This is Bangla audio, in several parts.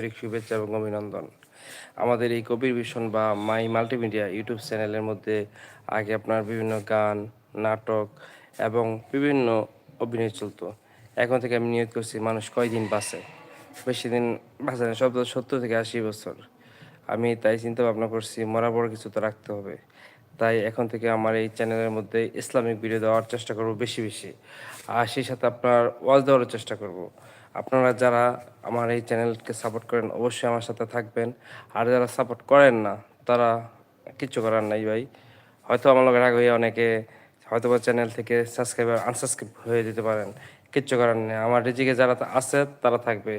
আন্তরিক শুভেচ্ছা এবং অভিনন্দন। আমাদের এই কবির ভীষণ বা মাই মাল্টিমিডিয়া ইউটিউব চ্যানেলের মধ্যে আগে আপনার বিভিন্ন গান, নাটক এবং বিভিন্ন অভিনয় চলতো। এখন থেকে আমি নিয়োগ করছি মানুষ কয়দিন বাঁচে? বেশি দিন বাঁচে না সব সত্তর থেকে আশি বছর। আমি তাই চিন্তা ভাবনা করছি, মরা বড় কিছু তো রাখতে হবে। তাই এখন থেকে আমার এই চ্যানেলের মধ্যে ইসলামিক ভিডিও দেওয়ার চেষ্টা করব বেশি বেশি। আর সেই সাথে আপনার ওয়াজ দেওয়ার চেষ্টা করব। আপনারা যারা আমার এই চ্যানেলকে সাপোর্ট করেন, অবশ্যই আমার সাথে থাকবেন। আর যারা সাপোর্ট করেন না, তারা কিচ্ছু করার নাই ভাই। হয়তো আমার লোকের আগে অনেকে হয়তো বা চ্যানেল থেকে সাবস্ক্রাইবার আনসাবস্ক্রাইব হয়ে যেতে পারেন। কিচ্ছু করার নেই। আমার রিজিকে যারা আছে, তারা থাকবে।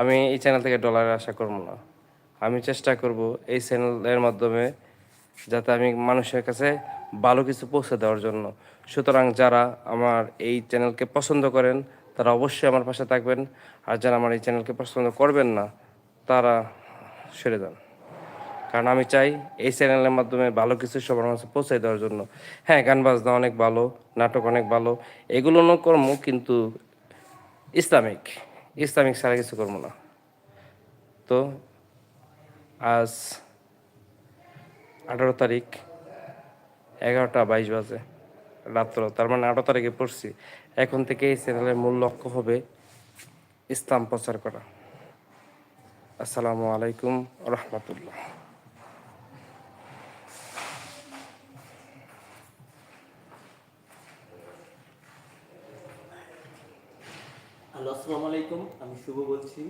আমি এই চ্যানেল থেকে ডলারের আশা করব না। আমি চেষ্টা করব এই চ্যানেলের মাধ্যমে যাতে আমি মানুষের কাছে ভালো কিছু পৌঁছে দেওয়ার জন্য। সুতরাং যারা আমার এই চ্যানেলকে পছন্দ করেন তারা অবশ্যই আমার পাশে থাকবেন। আর যারা আমার এই চ্যানেলকে পছন্দ করবেন না, তারা সেরে যান। কারণ আমি চাই এই চ্যানেলের মাধ্যমে ভালো কিছু সবার মাঝে পৌঁছে দেওয়ার জন্য। হ্যাঁ গান বাজনা অনেক ভালো, নাটক অনেক ভালো, এগুলো কর্ম কিন্তু ইসলামিক ইসলামিক ছাড়া কিছু করব না। তো আজ আঠারো তারিখ, এগারোটা বাইশ বাজে। রাত্র তার মানে আঠারো তারিখে পড়ছি। এখন থেকে এই চ্যানেলের মূল লক্ষ্য হবে ইসলাম প্রচার করা। আসসালামু আলাইকুম রহমতুল্লাহ। হ্যালো আসসালামু আলাইকুম আমি শুভ বলছি।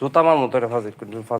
জুতা আমার মতো রে ফাজিল।